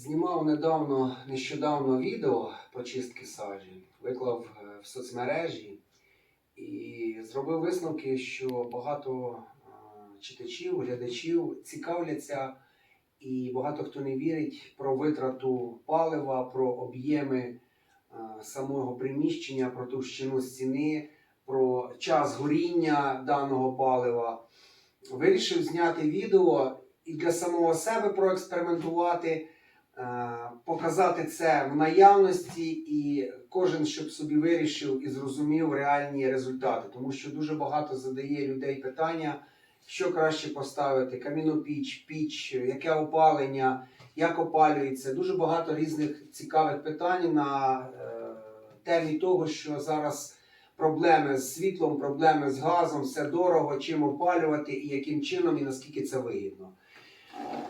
Знімав недавно, нещодавно відео по чистки саджі, виклав е, в соцмережі і зробив висновки, що багато е, читачів, глядачів цікавляться, і багато хто не вірить про витрату палива, про об'єми е, самого приміщення, про товщину стіни, про час горіння даного палива. Вирішив зняти відео і для самого себе проекспериментувати, показати це в наявності, і кожен щоб собі вирішив і зрозумів реальні результати. Тому що дуже багато задає людей питання, що краще поставити: камінопіч, піч, яке опалення, як опалюється. Дуже багато різних цікавих питань на е, темі того, що зараз. Проблеми з світлом, проблеми з газом, все дорого, чим опалювати і яким чином і наскільки це вигідно.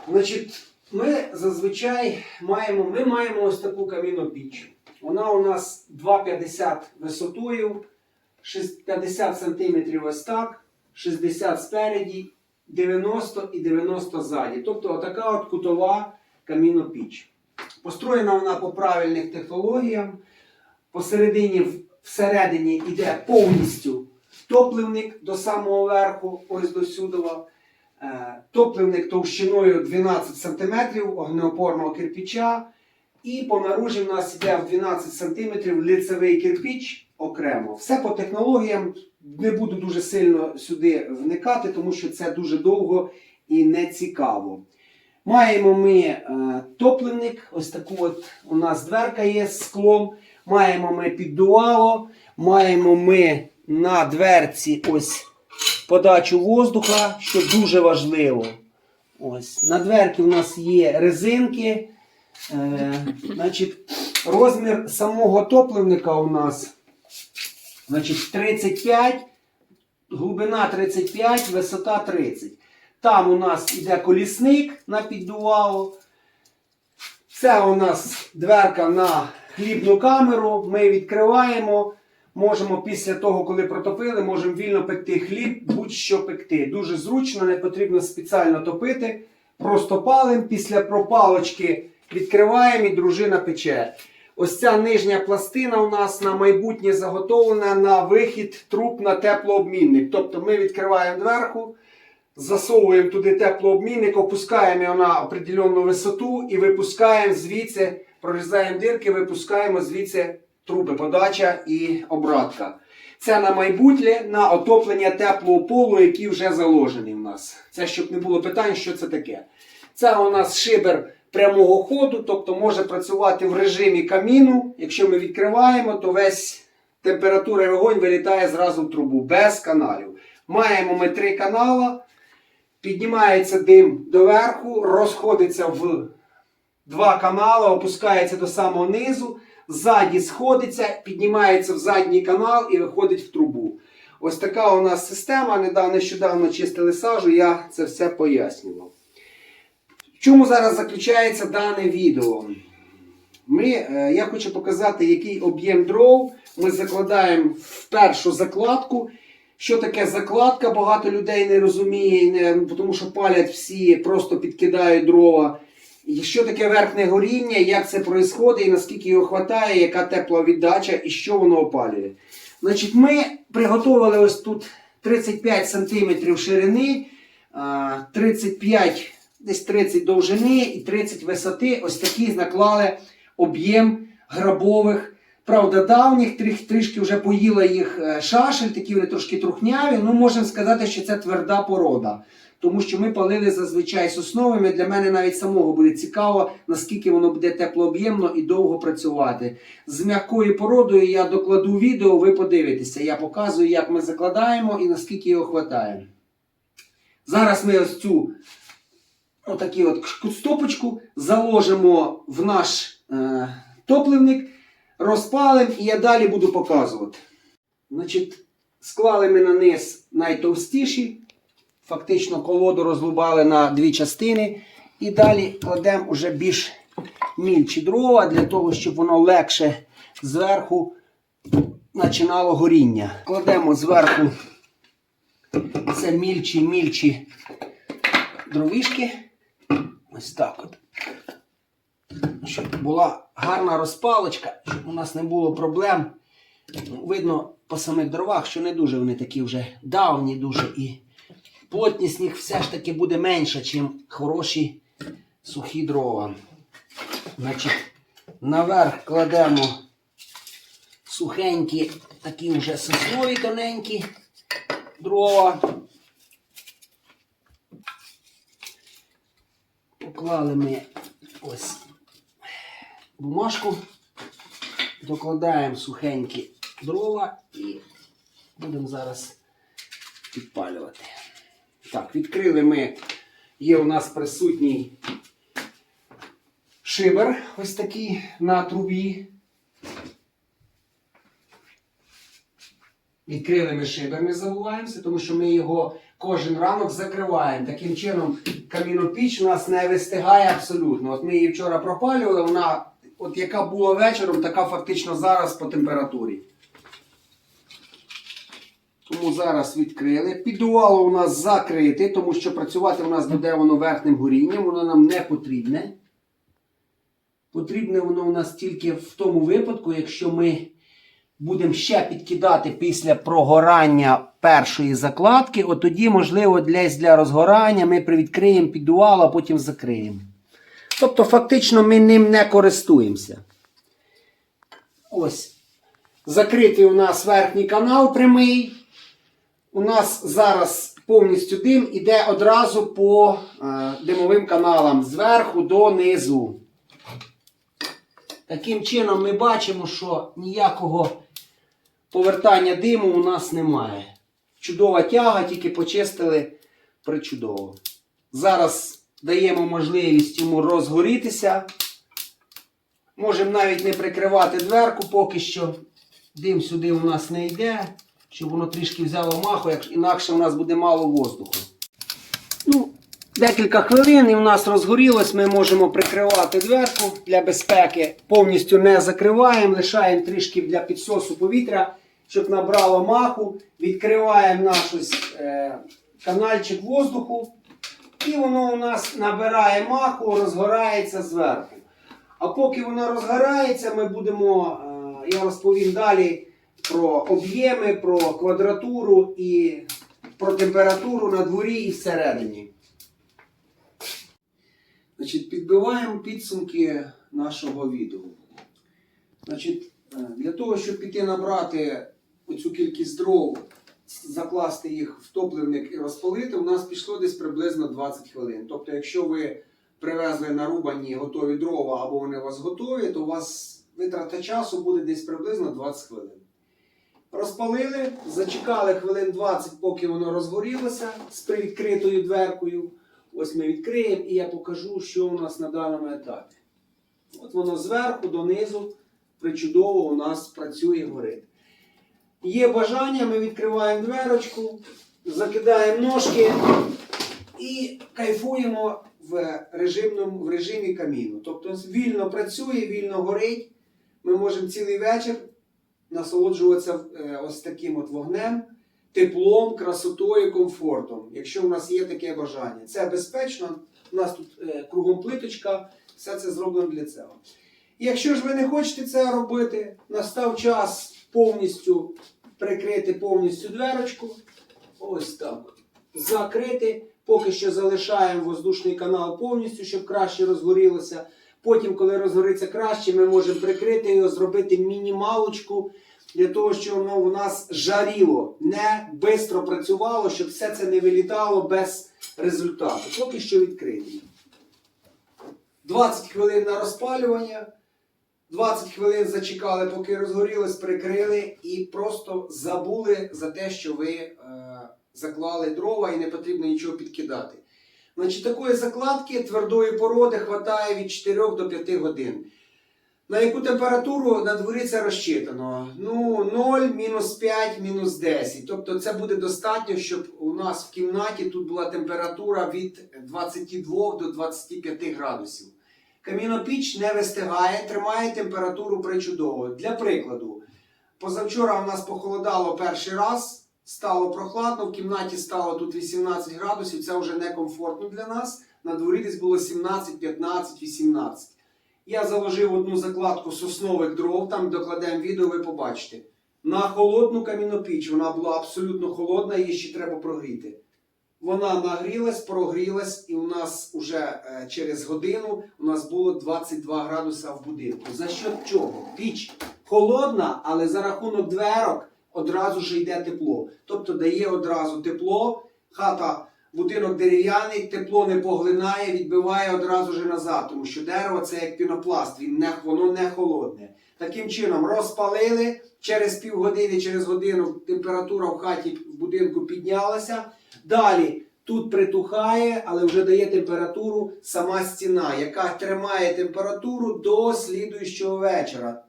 Значить, ми зазвичай маємо, ми маємо ось таку камінну піч. Вона у нас 2,50 висотою, 50 см ось так, 60 спереді, 90 і 90 ззаді. Тобто отака от кутова камінна піч. Построєна вона по правильних технологіям. Посередині, всередині йде повністю топливник до самого верху, ось до сюдова. Е, Топливник товщиною 12 см огнеопорного кирпича. І по наружі в нас йде в 12 см лицевий кирпич окремо. Все по технологіям. Не буду дуже сильно сюди вникати, тому що це дуже довго і не цікаво. Маємо ми е, топливник, ось таку от у нас дверка є з склом. Маємо ми піддувало, маємо ми на дверці ось подачу воздуха, що дуже важливо. Ось. На дверці у нас є резинки. Е, значить, розмір самого топливника у нас значить, 35, глибина 35, висота 30. Там у нас іде колісник на піддувало. Це у нас дверка на хлібну камеру. Ми відкриваємо. Можемо після того, коли протопили, можемо вільно пекти хліб, будь-що пекти. Дуже зручно, не потрібно спеціально топити. Просто палимо, після пропалочки відкриваємо і дружина пече. Ось ця нижня пластина у нас на майбутнє заготовлена на вихід труб на теплообмінник. Тобто ми відкриваємо дверку, засовуємо туди теплообмінник, опускаємо його на определенну висоту і випускаємо звідси, прорізаємо дирки, випускаємо звідси труби подача і обратка. Це на майбутнє на отоплення теплого полу, який вже заложений в нас. Це щоб не було питань, що це таке. Це у нас шибер прямого ходу, тобто може працювати в режимі каміну. Якщо ми відкриваємо, то весь температура і вогонь вилітає зразу в трубу без каналів. Маємо ми три канала. Піднімається дим доверху, розходиться в два канали, опускається до самого низу, ззаді сходиться, піднімається в задній канал і виходить в трубу. Ось така у нас система. Недавно нещодавно чистили сажу, я це все пояснював. В чому зараз заключається дане відео? Ми, е, я хочу показати, який об'єм дров ми закладаємо в першу закладку. Що таке закладка? Багато людей не розуміє, не, тому що палять всі, просто підкидають дрова. Що таке верхнє горіння, як це відбувається, і наскільки його вистачає, яка тепла віддача і що воно опалює. Значить, Ми приготували ось тут 35 см ширини, 35 десь 30 довжини і 30 висоти. Ось такі наклали об'єм грабових. Правда, давніх трішки вже поїла їх е, шашель, такі вони трошки трухняві. Ну, можемо сказати, що це тверда порода. Тому що ми палили зазвичай сосновими. Для мене навіть самого буде цікаво, наскільки воно буде теплооб'ємно і довго працювати. З м'якою породою я докладу відео, ви подивитеся. Я показую, як ми закладаємо і наскільки його вистачає. Зараз ми ось цю отакі от стопочку заложимо в наш е, топливник, розпалимо і я далі буду показувати. Значить, склали ми на низ найтовстіші. Фактично колоду розлубали на дві частини. І далі кладемо вже більш мільчі дрова для того, щоб воно легше зверху починало горіння. Кладемо зверху це мільчі-мільчі дровішки. Ось так от. щоб була гарна розпалочка, щоб у нас не було проблем. Ну, Видно по самих дровах, що не дуже вони такі вже давні, дуже і плотність їх все ж таки буде менша, ніж хороші сухі дрова. Значить, наверх кладемо сухенькі, такі вже соснові тоненькі дрова. Поклали ми ось бумажку, докладаємо сухенькі дрова і будемо зараз підпалювати. Так, відкрили ми, є у нас присутній шибер ось такий на трубі. Відкрили ми шибер, не забуваємося, тому що ми його кожен ранок закриваємо. Таким чином камінопіч у нас не вистигає абсолютно. От ми її вчора пропалювали, вона, от яка була вечором, така фактично зараз по температурі. Тому зараз відкрили. Піддувало у нас закрите, тому що працювати у нас буде воно верхнім горінням, воно нам не потрібне. Потрібне воно у нас тільки в тому випадку, якщо ми будемо ще підкидати після прогорання першої закладки, от тоді, можливо, десь для розгорання ми привідкриємо піддувало, а потім закриємо. Тобто, фактично, ми ним не користуємося. Ось. Закритий у нас верхній канал прямий. У нас зараз повністю дим іде одразу по е, димовим каналам зверху до низу. Таким чином ми бачимо, що ніякого повертання диму у нас немає. Чудова тяга, тільки почистили причудово. Зараз даємо можливість йому розгорітися. Можемо навіть не прикривати дверку поки що. Дим сюди у нас не йде, щоб воно трішки взяло маху, як- інакше у нас буде мало воздуху. Ну, Декілька хвилин і в нас розгорілось, ми можемо прикривати дверку для безпеки. Повністю не закриваємо, лишаємо трішки для підсосу повітря, щоб набрало маху. Відкриваємо наш е, канальчик воздуху. І воно у нас набирає маху, розгорається зверху. А поки воно розгорається, ми будемо, е, я розповім далі про об'єми, про квадратуру і про температуру на дворі і всередині. Значить, підбиваємо підсумки нашого відео. Значить, е, для того, щоб піти набрати оцю кількість дров, закласти їх в топливник і розпалити, у нас пішло десь приблизно 20 хвилин. Тобто, якщо ви привезли нарубані готові дрова або вони у вас готові, то у вас витрата часу буде десь приблизно 20 хвилин. Розпалили, зачекали хвилин 20, поки воно розгорілося з привідкритою дверкою. Ось ми відкриємо і я покажу, що у нас на даному етапі. От воно зверху донизу причудово у нас працює горить. Є бажання, ми відкриваємо дверочку, закидаємо ножки і кайфуємо в, режимному, в режимі каміну. Тобто вільно працює, вільно горить. Ми можемо цілий вечір насолоджуватися е, ось таким от вогнем теплом, красотою, комфортом, якщо у нас є таке бажання. Це безпечно, у нас тут е, кругом плиточка, все це зроблено для цього. І якщо ж ви не хочете це робити, настав час повністю прикрити повністю дверочку. Ось так. Закрити. Поки що залишаємо воздушний канал повністю, щоб краще розгорілося. Потім, коли розгориться краще, ми можемо прикрити його, зробити мінімалочку для того, щоб воно у нас жаріло, не швидко працювало, щоб все це не вилітало без результату. Поки що відкриті. 20 хвилин на розпалювання. 20 хвилин зачекали, поки розгорілось, прикрили і просто забули за те, що ви е, заклали дрова і не потрібно нічого підкидати. Значить, такої закладки твердої породи хватає від 4 до 5 годин. На яку температуру на дворі це розчитано? Ну, 0, мінус 5, мінус 10. Тобто це буде достатньо, щоб у нас в кімнаті тут була температура від 22 до 25 градусів. Камінопіч не вистигає, тримає температуру причудово. Для прикладу, позавчора у нас похолодало перший раз, стало прохладно, в кімнаті стало тут 18 градусів, це вже некомфортно для нас. На дворі десь було 17, 15, 18. Я заложив одну закладку соснових дров, там докладемо відео, ви побачите. На холодну камінопіч, вона була абсолютно холодна, її ще треба прогріти. Вона нагрілась, прогрілась, і у нас уже е, через годину у нас було 22 градуса в будинку. За що чого? Піч холодна, але за рахунок дверок одразу ж йде тепло. Тобто дає одразу тепло, хата, будинок дерев'яний, тепло не поглинає, відбиває одразу ж назад, тому що дерево це як пінопласт, він не, воно не холодне. Таким чином розпалили, через півгодини, через годину температура в хаті в будинку піднялася. Далі тут притухає, але вже дає температуру сама стіна, яка тримає температуру до слідуючого вечора.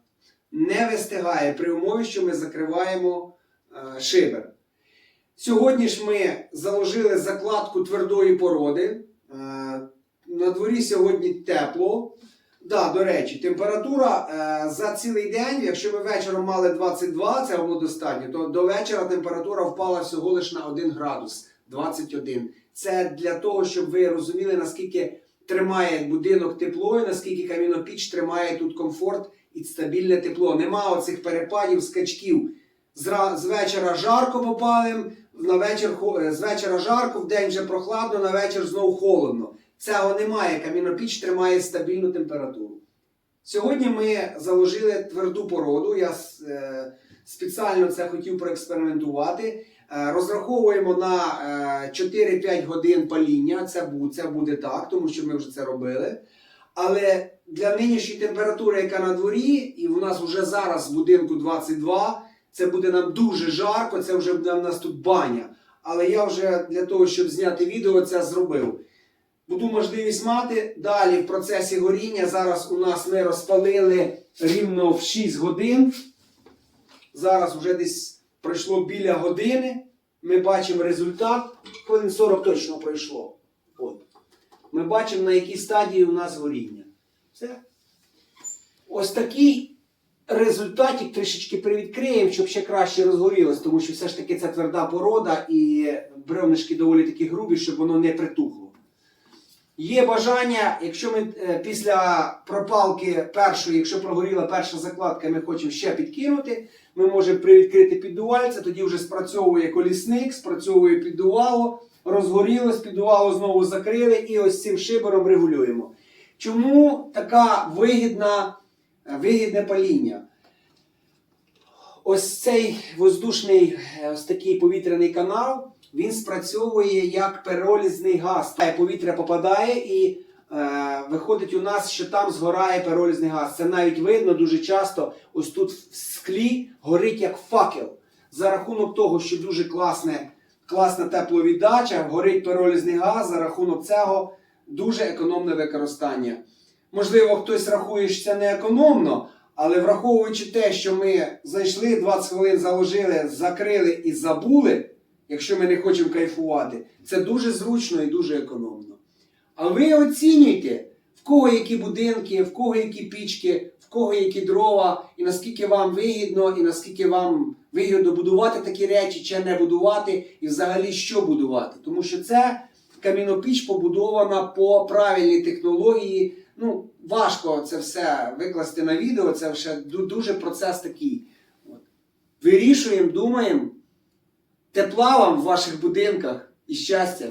Не вистигає при умові, що ми закриваємо е, шибер. Сьогодні ж ми заложили закладку твердої породи. Е, на дворі сьогодні тепло. Да, до речі, температура е, за цілий день, якщо ми вечором мали 22, це було достатньо, то до вечора температура впала всього лише на 1 градус 21. Це для того, щоб ви розуміли, наскільки тримає будинок тепло і наскільки камінопіч тримає тут комфорт і стабільне тепло. Нема оцих перепадів, скачків. З вечора жарко попалим, на вечір, е, з вечора жарко, в день вже прохладно, на вечір знову холодно. Цього немає. Камінопіч тримає стабільну температуру. Сьогодні ми заложили тверду породу. Я е, спеціально це хотів проекспериментувати. Е, розраховуємо на е, 4-5 годин паління. Це буде так, тому що ми вже це робили. Але для нинішньої температури, яка на дворі, і в нас вже зараз в будинку 22, це буде нам дуже жарко, це вже буде в нас тут баня. Але я вже для того, щоб зняти відео, це зробив. Буду можливість мати. Далі в процесі горіння. Зараз у нас ми розпалили рівно в 6 годин. Зараз вже десь пройшло біля години. Ми бачимо результат. Хвилин 40 точно пройшло. От. Ми бачимо, на якій стадії у нас горіння. Все. Ось такий результатик трішечки привідкриємо, щоб ще краще розгорілось, тому що все ж таки це тверда порода і бревнишки доволі такі грубі, щоб воно не притухло. Є бажання, якщо ми е, після пропалки першої, якщо прогоріла перша закладка, ми хочемо ще підкинути, ми можемо привідкрити піддувальце, тоді вже спрацьовує колісник, спрацьовує піддувало, розгорілось, піддувало знову закрили і ось цим шибером регулюємо. Чому така вигідна, вигідне паління? Ось цей воздушний, е, ось такий повітряний канал, він спрацьовує як перолізний газ. Е, Повітря попадає і е, виходить у нас, що там згорає перолізний газ. Це навіть видно дуже часто. Ось тут в склі горить як факел. За рахунок того, що дуже класне, класна тепловіддача, горить перолізний газ, за рахунок цього дуже економне використання. Можливо, хтось рахує, що це не економно, але враховуючи те, що ми зайшли 20 хвилин, заложили, закрили і забули, якщо ми не хочемо кайфувати, це дуже зручно і дуже економно. А ви оцінюйте, в кого які будинки, в кого які пічки, в кого які дрова, і наскільки вам вигідно, і наскільки вам вигідно будувати такі речі, чи не будувати, і взагалі що будувати. Тому що це камінопіч побудована по правильній технології. Ну, важко це все викласти на відео, це вже дуже процес такий. От. Вирішуємо, думаємо. Тепла вам в ваших будинках і щастя.